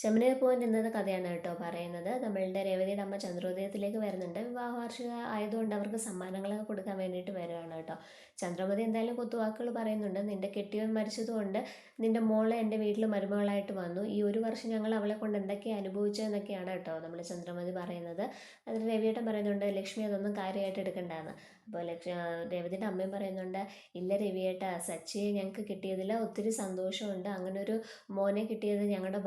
ചെമ്മനീർ പൂവിന്റെ ഇന്നത്തെ കഥയാണ് കേട്ടോ പറയുന്നത്. നമ്മളുടെ രേവതിയുടെ അമ്മ ചന്ദ്രോദയത്തിലേക്ക് വരുന്നുണ്ട്. വിവാഹ വാർഷിക ആയതുകൊണ്ട് അവർക്ക് സമ്മാനങ്ങളൊക്കെ കൊടുക്കാൻ വേണ്ടിയിട്ട് വരുവാണ് കേട്ടോ. ചന്ദ്രമതി എന്തായാലും കൊത്തുവാക്കുകൾ പറയുന്നുണ്ട്. നിന്റെ കെട്ടിയവൻ മരിച്ചതുകൊണ്ട് നിന്റെ മോളെ എന്റെ വീട്ടിൽ മരുമകളായിട്ട് വന്നു. ഈ ഒരു വർഷം ഞങ്ങൾ അവളെ കൊണ്ട് എന്തൊക്കെയാണ് അനുഭവിച്ചതെന്നൊക്കെയാണ് കേട്ടോ നമ്മൾ ചന്ദ്രമതി പറയുന്നത്. അതിൽ രവിയേട്ടൻ പറയുന്നുണ്ട് ലക്ഷ്മി അതൊന്നും കാര്യമായിട്ട് എടുക്കണ്ടെന്ന്. അപ്പോൾ ലക്ഷ്മി രേവതിയുടെ അമ്മയും പറയുന്നുണ്ട് ഇല്ല രവിയേട്ട സച്ചിയെ ഞങ്ങൾക്ക് കിട്ടിയതിൽ ഒത്തിരി സന്തോഷമുണ്ട്. അങ്ങനെ ഒരു മോനെ കിട്ടിയത് ഞങ്ങളുടെ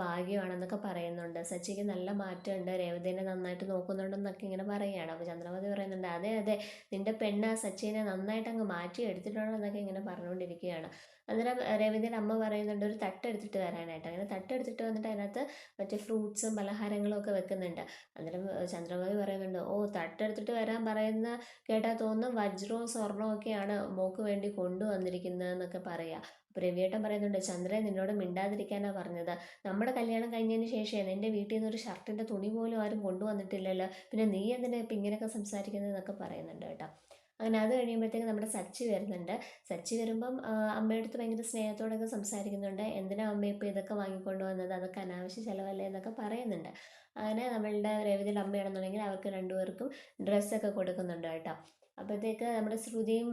ഭാഗ്യമാണെന്നൊക്കെ പറയുന്നുണ്ട്. സച്ചിക്ക് നല്ല മാറ്റമുണ്ട്. രേവതിനെ നന്നായിട്ട് നോക്കുന്നുണ്ടെന്നൊക്കെ ഇങ്ങനെ പറയുകയാണ്. അപ്പോൾ ചന്ദ്രമതി പറയുന്നുണ്ട് അതെ അതെ നിന്റെ പെണ്ണ് സച്ചിനെ നന്നായിട്ട് അങ്ങ് മാറ്റി എടുത്തിട്ടുണ്ടെന്നൊക്കെ ഇങ്ങനെ പറഞ്ഞുകൊണ്ടിരിക്കുകയാണ്. അന്നേരം രേവതിയുടെ അമ്മ പറയുന്നുണ്ട് ഒരു തട്ടെടുത്തിട്ട് വരാനായിട്ട്. അങ്ങനെ തട്ടെടുത്തിട്ട് വന്നിട്ട് അതിനകത്ത് മറ്റേ ഫ്രൂട്ട്സും പലഹാരങ്ങളും ഒക്കെ വെക്കുന്നുണ്ട്. അന്നേരം ചന്ദ്രമതി പറയുന്നുണ്ട് ഓ തട്ടെടുത്തിട്ട് വരാൻ പറയുന്ന കേട്ടാൽ തോന്നും വജ്രവും സ്വർണവും ഒക്കെയാണ് മോക്ക് വേണ്ടി കൊണ്ടുവന്നിരിക്കുന്നത് എന്നൊക്കെ പറയാം. അപ്പോൾ രവിയേട്ടൻ പറയുന്നുണ്ട് ചന്ദ്രൻ നിന്നോട് മിണ്ടാതിരിക്കാനാണ് പറഞ്ഞത്. നമ്മുടെ കല്യാണം കഴിഞ്ഞതിന് ശേഷം എന്റെ വീട്ടിൽ നിന്ന് ഒരു ഷർട്ടിന്റെ തുണി പോലും ആരും കൊണ്ടുവന്നിട്ടില്ലല്ലോ. പിന്നെ നീ എന്തിനാ ഇപ്പം ഇങ്ങനെയൊക്കെ സംസാരിക്കുന്നത്? എന്നൊക്കെ പറയുന്നുണ്ട് കേട്ടോ. അങ്ങനെ അത് കഴിയുമ്പോഴത്തേക്ക് നമ്മുടെ സച്ചി വരുന്നുണ്ട്. സച്ചി വരുമ്പം അമ്മയുടെ അടുത്ത് ഭയങ്കര സ്നേഹത്തോടൊക്കെ സംസാരിക്കുന്നുണ്ട്. എന്തിനാ അമ്മ ഇപ്പോൾ ഇതൊക്കെ വാങ്ങിക്കൊണ്ട് വന്നത്? അതൊക്കെ അനാവശ്യ ചിലവല്ലേ? എന്നൊക്കെ പറയുന്നുണ്ട്. അങ്ങനെ നമ്മളുടെ രേവതിയുടെ അമ്മയാണെന്നുണ്ടെങ്കിൽ അവർക്ക് രണ്ടുപേർക്കും ഡ്രസ്സൊക്കെ കൊടുക്കുന്നുണ്ട് കേട്ടോ. അപ്പോഴത്തേക്ക് നമ്മുടെ ശ്രുതിയും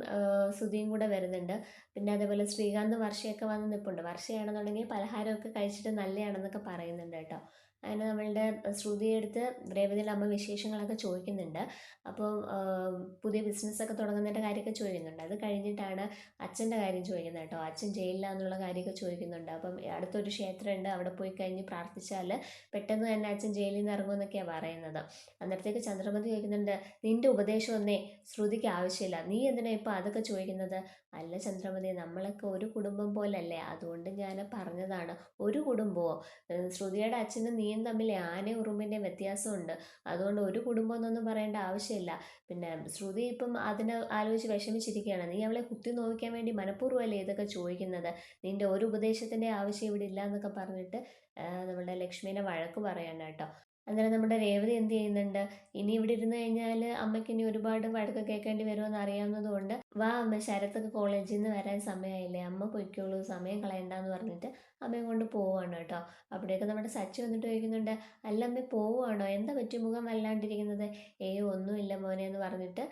ശ്രുതിയും കൂടെ വരുന്നുണ്ട്. പിന്നെ അതേപോലെ ശ്രീകാന്ത് വർഷയൊക്കെ വന്ന് നിൽപ്പുണ്ട് വർഷയാണെന്നുണ്ടെങ്കിൽ പലഹാരമൊക്കെ കഴിച്ചിട്ട് നല്ലതാണെന്നൊക്കെ പറയുന്നുണ്ട് കേട്ടോ. അങ്ങനെ നമ്മളുടെ ശ്രുതിയെടുത്ത് രേവതിയുടെ അമ്മ വിശേഷങ്ങളൊക്കെ ചോദിക്കുന്നുണ്ട്. അപ്പോൾ പുതിയ ബിസിനസ്സൊക്കെ തുടങ്ങുന്നതിന്റെ കാര്യമൊക്കെ ചോദിക്കുന്നുണ്ട്. അത് കഴിഞ്ഞിട്ടാണ് അച്ഛന്റെ കാര്യം ചോദിക്കുന്നത് കേട്ടോ. അച്ഛൻ ജയിലിലാന്നുള്ള കാര്യമൊക്കെ ചോദിക്കുന്നുണ്ട്. അപ്പം അടുത്തൊരു ക്ഷേത്രമുണ്ട്. അവിടെ പോയി കഴിഞ്ഞ് പ്രാർത്ഥിച്ചാൽ പെട്ടെന്ന് തന്നെ അച്ഛൻ ജയിലിൽ നിന്ന് ഇറങ്ങുമെന്നൊക്കെയാണ് പറയുന്നത്. അന്നേരത്തേക്ക് ചന്ദ്രമതി ചോദിക്കുന്നുണ്ട് നിന്റെ ഉപദേശമൊന്നേ ശ്രുതിക്ക് ആവശ്യമില്ല. നീ എന്തിനാ ഇപ്പോൾ അതൊക്കെ ചോദിക്കുന്നത്? അല്ല ചന്ദ്രമതി നമ്മളൊക്കെ ഒരു കുടുംബം പോലല്ലേ. അതുകൊണ്ട് ഞാൻ പറഞ്ഞതാണ്. ഒരു കുടുംബമോ? ശ്രുതിയുടെ അച്ഛനും നീയും തമ്മിൽ ആനയും ഉറുമ്പിന്റെ വ്യത്യാസമുണ്ട്. അതുകൊണ്ട് ഒരു കുടുംബം എന്നൊന്നും പറയേണ്ട ആവശ്യമില്ല. പിന്നെ ശ്രുതി ഇപ്പം അതിനെ ആലോചിച്ച് വിഷമിച്ചിരിക്കുകയാണ്. നീ അവളെ കുത്തി നോവിക്കാൻ വേണ്ടി മനഃപൂർവമല്ലേ ഇതൊക്കെ ചോദിക്കുന്നത്? നിന്റെ ഒരു ഉപദേശത്തിന്റെ ആവശ്യം ഇവിടെ ഇല്ല എന്നൊക്കെ പറഞ്ഞിട്ട് നമ്മുടെ ലക്ഷ്മീനെ വഴക്ക് പറയണം കേട്ടോ. അന്നേരം നമ്മുടെ രേവതി എന്ത് ചെയ്യുന്നുണ്ട്? ഇനി ഇവിടെ ഇരുന്ന് കഴിഞ്ഞാൽ അമ്മയ്ക്ക് ഇനി ഒരുപാട് വഴക്ക് കേൾക്കേണ്ടി വരുമെന്ന് അറിയാവുന്നത് കൊണ്ട് വാ അമ്മ ശരത്തൊക്കെ കോളേജിൽ നിന്ന് വരാൻ സമയമായില്ലേ? അമ്മ പൊയ്ക്കോളൂ സമയം കളയണ്ടെന്ന് പറഞ്ഞിട്ട് അമ്മയും കൊണ്ട് പോവുകയാണ് കേട്ടോ. അവിടെയൊക്കെ നമ്മുടെ സച്ചി വന്നിട്ട് ചോദിക്കുന്നുണ്ട് അല്ല അമ്മ പോവുകയാണോ എന്താ പറ്റി മുഖം വല്ലാണ്ടിരിക്കുന്നത്? ഏയ് ഒന്നുമില്ല മോനെ എന്ന് പറഞ്ഞിട്ട്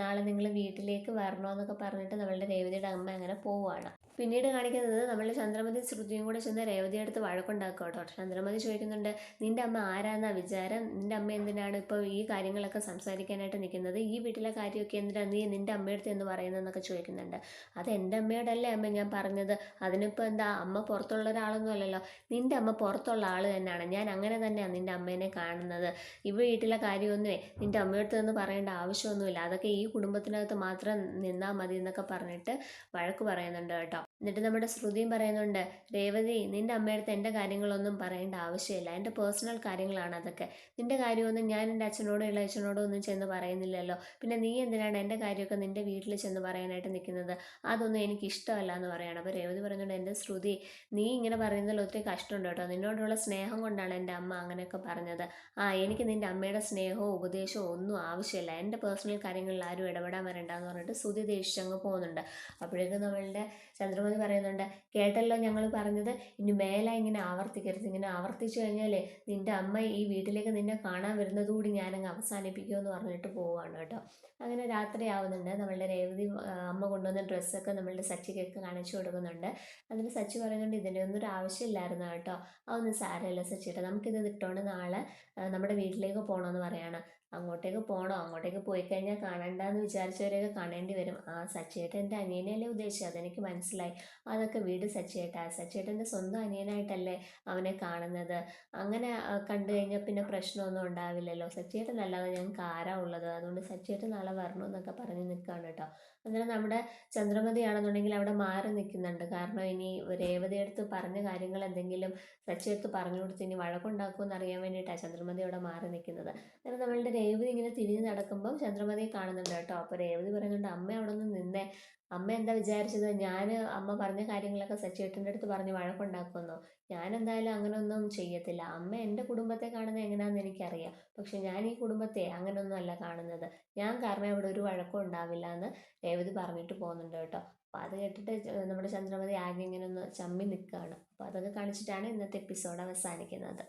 നാളെ നിങ്ങൾ വീട്ടിലേക്ക് വരണമെന്നൊക്കെ പറഞ്ഞിട്ട് നമ്മളുടെ രേവതിയുടെ അമ്മ അങ്ങനെ പോവുകയാണ് പിന്നീട് കാണിക്കുന്നത് നമ്മൾ ചന്ദ്രമതി ശ്രുതിയും കൂടെ ചെന്ന് രേവതിയുടെ അടുത്ത് വഴക്കുണ്ടാക്കുക കേട്ടോ. ചന്ദ്രമതി ചോദിക്കുന്നുണ്ട് നിന്റെ അമ്മ ആരാന്നാ വിചാരം? നിന്റെ അമ്മ എന്തിനാണ് ഇപ്പോൾ ഈ കാര്യങ്ങളൊക്കെ സംസാരിക്കാനായിട്ട് നിൽക്കുന്നത്? ഈ വീട്ടിലെ കാര്യമൊക്കെ എന്തിനാണ് നീ നിന്റെ അമ്മയടുത്ത് എന്ന് പറയുന്നതെന്നൊക്കെ ചോദിക്കുന്നുണ്ട്. അത് എന്റെ അമ്മയോടല്ലേ അമ്മ ഞാൻ പറഞ്ഞത്? അതിനിപ്പോൾ എന്താ അമ്മ പുറത്തുള്ള ഒരാളൊന്നും അല്ലല്ലോ. നിന്റെ അമ്മ പുറത്തുള്ള ആൾ തന്നെയാണ്. ഞാൻ അങ്ങനെ തന്നെയാണ് നിന്റെ അമ്മേനെ കാണുന്നത്. ഈ വീട്ടിലെ കാര്യമൊന്നുമേ നിന്റെ അമ്മയടുത്ത് എന്ന് പറയേണ്ട ആവശ്യമൊന്നുമില്ല. അതൊക്കെ ഈ കുടുംബത്തിനകത്ത് മാത്രം നിന്നാൽ മതി എന്നൊക്കെ പറഞ്ഞിട്ട് വഴക്ക് പറയുന്നുണ്ട് കേട്ടോ. എന്നിട്ട് നമ്മുടെ ശ്രുതിയും പറയുന്നുണ്ട് രേവതി നിന്റെ അമ്മയടുത്ത് എന്റെ കാര്യങ്ങളൊന്നും പറയേണ്ട ആവശ്യമില്ല. എന്റെ പേഴ്സണൽ കാര്യങ്ങളാണ് അതൊക്കെ. നിന്റെ കാര്യമൊന്നും ഞാൻ എന്റെ അച്ഛനോടോ ഇളയച്ചനോടോ ഒന്നും ചെന്ന് പറയുന്നില്ലല്ലോ. പിന്നെ നീ എന്തിനാണ് എന്റെ കാര്യമൊക്കെ നിന്റെ വീട്ടിൽ ചെന്ന് പറയാനായിട്ട് നിൽക്കുന്നത്? അതൊന്നും എനിക്ക് ഇഷ്ടമല്ല എന്ന് പറയണം. അപ്പോൾ രേവതി പറയുന്നുണ്ട് എന്റെ ശ്രുതി നീ ഇങ്ങനെ പറയുന്നതിൽ ഒത്തിരി കഷ്ടമുണ്ട് കേട്ടോ. നിന്നോടുള്ള സ്നേഹം കൊണ്ടാണ് എന്റെ അമ്മ അങ്ങനെയൊക്കെ പറഞ്ഞത്. ആ എനിക്ക് നിന്റെ അമ്മയുടെ സ്നേഹവും ഉപദേശവും ഒന്നും ആവശ്യമില്ല. എന്റെ പേഴ്സണൽ കാര്യങ്ങളിൽ ആരും ഇടപെടാൻ വരണ്ടെന്ന് പറഞ്ഞിട്ട് ശ്രുതി ദേഷിച്ചങ്ങ് പോകുന്നുണ്ട്. അപ്പോഴേക്കും നമ്മളുടെ ചന്ദ്രമതി പറയുന്നുണ്ട്. കേട്ടല്ലോ ഞങ്ങൾ പറഞ്ഞത്? ഇനി മേലെ ഇങ്ങനെ ആവർത്തിക്കരുത്. ഇങ്ങനെ ആവർത്തിച്ചു കഴിഞ്ഞാൽ നിന്റെ അമ്മ ഈ വീട്ടിലേക്ക് നിന്നെ കാണാൻ വരുന്നതുകൂടി ഞാനങ്ങ് അവസാനിപ്പിക്കുമെന്ന് പറഞ്ഞിട്ട് പോവുകയാണ് കേട്ടോ. അങ്ങനെ രാത്രി ആവുന്നുണ്ട്. നമ്മളുടെ രേവതി അമ്മ കൊണ്ടുവന്ന ഡ്രസ്സൊക്കെ നമ്മളുടെ സച്ചിക്കൊക്കെ കാണിച്ചു കൊടുക്കുന്നുണ്ട്. അതിന് സച്ചി പറയുന്നുണ്ട് ഇതിന്റെ ഒന്നും ഒരു ആവശ്യമില്ലായിരുന്നു കേട്ടോ. അതൊന്നും സാരമില്ല സച്ചിട്ട് നമുക്കിത് ഇട്ടുകൊണ്ട് നാളെ. നമ്മുടെ വീട്ടിലേക്ക് പോകണമെന്ന് പറയാണ്. അങ്ങോട്ടേക്ക് പോകണോ അങ്ങോട്ടേക്ക് പോയി കഴിഞ്ഞാൽ കാണണ്ടെന്ന് വിചാരിച്ചവരെയൊക്കെ കാണേണ്ടി വരും. ആ സച്ചേട്ടൻ എന്റെ അനിയനെയല്ലേ ഉദ്ദേശിച്ചത് അതെനിക്ക് മനസ്സിലായി. അതൊക്കെ വീട് സച്ചേട്ടാ. സച്ചേട്ടന്റെ സ്വന്തം അനിയനായിട്ടല്ലേ അവനെ കാണുന്നത്. അങ്ങനെ കണ്ടു കഴിഞ്ഞാൽ പിന്നെ പ്രശ്നമൊന്നും ഉണ്ടാവില്ലല്ലോ. സച്ചേട്ടൻ അല്ലാതെ ഞങ്ങൾക്ക് ആരാ ഉള്ളത്. അതുകൊണ്ട് സച്ചേട്ടൻ നാളെ വരണം എന്നൊക്കെ പറഞ്ഞ് നിൽക്കുകയാണ് കേട്ടോ. അന്നേരം നമ്മുടെ ചന്ദ്രമതിയാണെന്നുണ്ടെങ്കിൽ അവിടെ മാറി നിൽക്കുന്നുണ്ട് കാരണം ഇനി രേവതിയെടുത്ത് പറഞ്ഞ കാര്യങ്ങൾ എന്തെങ്കിലും സച്ചിയെടുത്ത് പറഞ്ഞു കൊടുത്ത് ഇനി വഴക്കുണ്ടാക്കുമെന്ന് അറിയാൻ വേണ്ടിയിട്ടാണ് ചന്ദ്രമതി അവിടെ മാറി നിൽക്കുന്നത് അങ്ങനെ നമ്മളുടെ രേവതി ഇങ്ങനെ തിരിഞ്ഞ് നടക്കുമ്പം ചന്ദ്രമതിയെ കാണുന്നുണ്ട് കേട്ടോ. അപ്പോൾ രേവതി പറയുന്നുണ്ട് അമ്മ അവിടെ നിന്ന് നിന്നേ. അമ്മ എന്താ വിചാരിച്ചത്? ഞാൻ അമ്മ പറഞ്ഞ കാര്യങ്ങളൊക്കെ സച്ചേട്ടന്റെ അടുത്ത് പറഞ്ഞ് വഴക്കുണ്ടാക്കുന്നു ഞാൻ എന്തായാലും അങ്ങനെയൊന്നും ചെയ്യത്തില്ല. അമ്മ എന്റെ കുടുംബത്തെ കാണുന്നത് എങ്ങനെയാണെന്ന് എനിക്കറിയാം. പക്ഷെ ഞാൻ ഈ കുടുംബത്തെ അങ്ങനെയൊന്നും അല്ല കാണുന്നത്. ഞാൻ കാരണം ഇവിടെ ഒരു വഴക്കം ഉണ്ടാവില്ല എന്ന് രേവതി പറഞ്ഞിട്ട് പോകുന്നുണ്ട് കേട്ടോ. അപ്പോൾ അത് കേട്ടിട്ട് നമ്മുടെ ചന്ദ്രമതി ആകെ ഇങ്ങനെ ഒന്ന് ചമ്മി നിൽക്കുകയാണ് അപ്പോൾ അതൊക്കെ കാണിച്ചിട്ടാണ് ഇന്നത്തെ എപ്പിസോഡ് അവസാനിക്കുന്നത്.